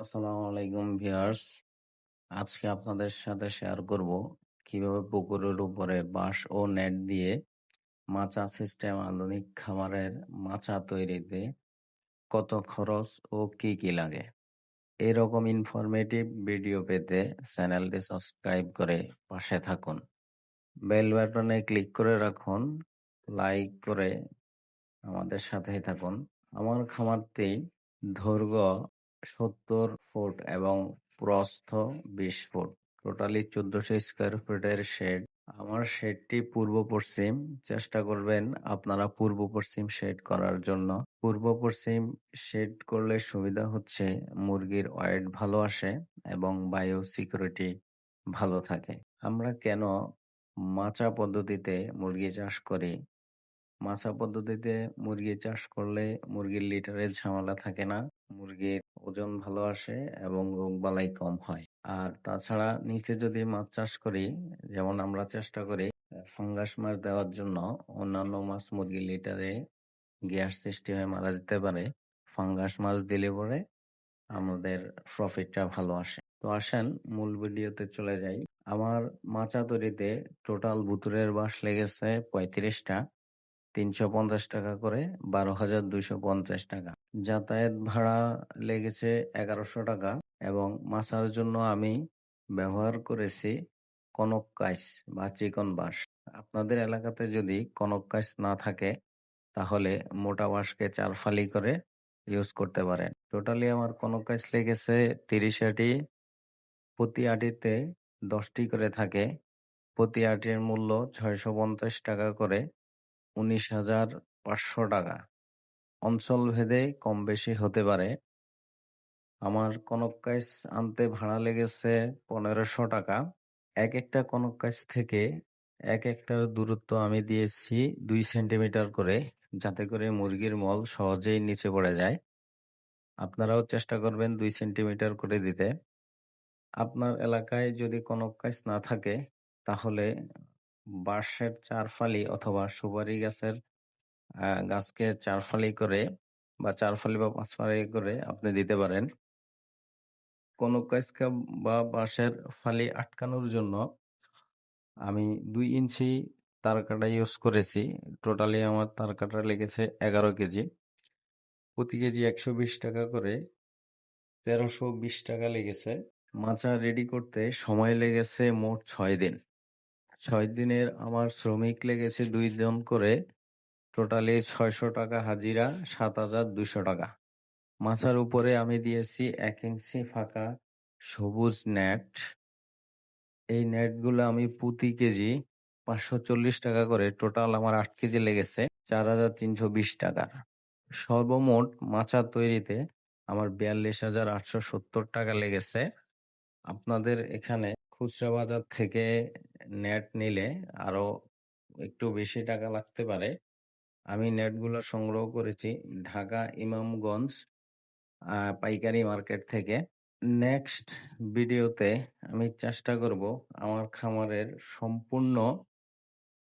আসসালামু আলাইকুম ভিউয়ার্স। আজকে আপনাদের সাথে শেয়ার করব কীভাবে পুকুরের উপরে বাঁশ ও নেট দিয়ে মাচা সিস্টেম আধুনিক খামারের মাচা তৈরিতে কত খরচ ও কি কি লাগে। এরকম ইনফরমেটিভ ভিডিও পেতে চ্যানেলটি সাবস্ক্রাইব করে পাশে থাকুন। বেল বাটনে ক্লিক করে রাখুন লাইক করে আমাদের সাথেই থাকুন। আমার খামারটি দৈর্ঘ্য সত্তর ফুট এবং প্রস্থ বিশ ফুট। টোটালি চোদ্দশো স্কোয়ার ফুটের শেড আমার শেডটি পূর্ব পশ্চিম। চেষ্টা করবেন আপনারা পূর্ব পশ্চিম শেড করার জন্য। পূর্ব পশ্চিম শেড করলে সুবিধা হচ্ছে মুরগির ওয়েট ভালো আসে এবং বায়ু সিকিউরিটি ভালো থাকে। আমরা কেন মাচা পদ্ধতিতে মুরগি চাষ করি? মাছা পদ্ধতিতে মুরগি চাষ করলে মুরগির লিটারের ঝামেলা থাকে না। মুরগির ওজন ভালো আসে এবং রোগবালাই কম হয়। আর তাছাড়া নিচে যদি মাছ চাষ করি, যেমন আমরা চেষ্টা করি ফাঙ্গাস মাছ দেওয়ার জন্য অন্যান্য মাছ মুরগির লিটারে গ্যাস সৃষ্টি হয়ে মারা যেতে পারে। ফাঙ্গাস মাছ দিলে পরে আমাদের প্রফিটটা ভালো আসে। তো আসেন, মূল ভিডিওতে চলে যাই। আমার মাচা তৈরিতে টোটাল ভুতুরের বাঁশ লেগেছে পঁয়ত্রিশটা। তিনশো পঞ্চাশ টাকা করে, বারো হাজার দুইশো পঞ্চাশ টাকা। যাতায়াত ভাড়া লেগেছে এগারোশো টাকা এবং মাছার জন্য আমি ব্যবহার করেছি কনক কাইস বা চিকন বাঁশ। আপনাদের এলাকাতে যদি কনক কাইস না থাকে, তাহলে মোটা বাঁশকে চার ফালি করে ইউজ করতে পারেন। টোটালি আমার কনক কাইস লেগেছে তিরিশ আটি, প্রতি আটিতে দশটি করে থাকে। প্রতি আটির মূল্য ছয়শো পঞ্চাশ টাকা করে। উনিশ হাজার পাঁচশো টাকা। অঞ্চল ভেদে কম বেশি হতে পারে। আমার কনক কাইস আনতে ভাড়া লেগেছে পনেরোশো টাকা। এক একটা কনক কাইস থেকে এক একটা দূরত্ব আমি দিয়েছি দুই সেন্টিমিটার করে, যাতে করে মুরগির মল সহজেই নিচে পড়ে যায়। আপনারাও চেষ্টা করবেন দুই সেন্টিমিটার করে দিতে। আপনার এলাকায় যদি কনক কাইস না থাকে, তাহলে বাঁশের চার ফালি অথবা সুপারি গাছের গাছকে চার ফালি করে বা চার ফালি বা পাঁচ ফালি করে আপনি দিতে পারেন। কোনো গাছকে বা বাঁশের ফালি আটকানোর জন্য আমি দুই ইঞ্চি তার কাটা ইউজ করেছি। টোটালি আমার তার কাটা লেগেছে এগারো কেজি। প্রতি কেজি একশো বিশ টাকা করে তেরোশো বিশ টাকা লেগেছে। মাচা রেডি করতে সময় লেগেছে মোট ছয় দিন। ছয় দিনের আমার শ্রমিক লেগেছে দুই জন করে। টোটালি ছয়শো টাকা হাজিরা, সাত হাজার দুশো টাকা। মাচার উপরে আমি দিয়েছি এক ইঞ্চি ফাঁকা সবুজ নেট এই নেটগুলো আমি প্রতি কেজি পাঁচশো চল্লিশ টাকা করে। টোটাল আমার আট কেজি লেগেছে, চার হাজার তিনশো বিশ টাকার সর্বমোট মাচা তৈরিতে আমার বিয়াল্লিশ হাজার আটশো সত্তর টাকা লেগেছে। আপনাদের এখানে খুচরা বাজার থেকে নেট নিলে আরও একটু বেশি টাকা লাগতে পারে। আমি নেটগুলো সংগ্রহ করেছি ঢাকা ইমামগঞ্জ আহ, পাইকারি মার্কেট থেকে। নেক্সট ভিডিওতে আমি চেষ্টা করব আমার খামারের সম্পূর্ণ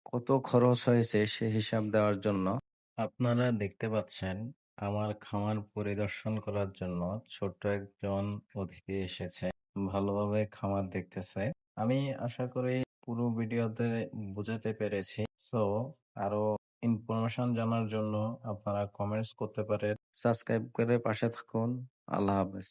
কত খরচ হয়েছে সে হিসাব দেওয়ার জন্য। আপনারা দেখতে পাচ্ছেন আমার খামার পরিদর্শন করার জন্য ছোট্ট একজন অতিথি এসেছে। ভালোভাবে খামার দেখতেছে। আমি আশা করি পুরো ভিডিওতে বুঝাতে পেরেছি। সো আরও ইনফরমেশন জানার জন্য আপনারা কমেন্টস করতে পারেন। সাবস্ক্রাইব করে পাশে থাকুন। আল্লাহ হাফেজ।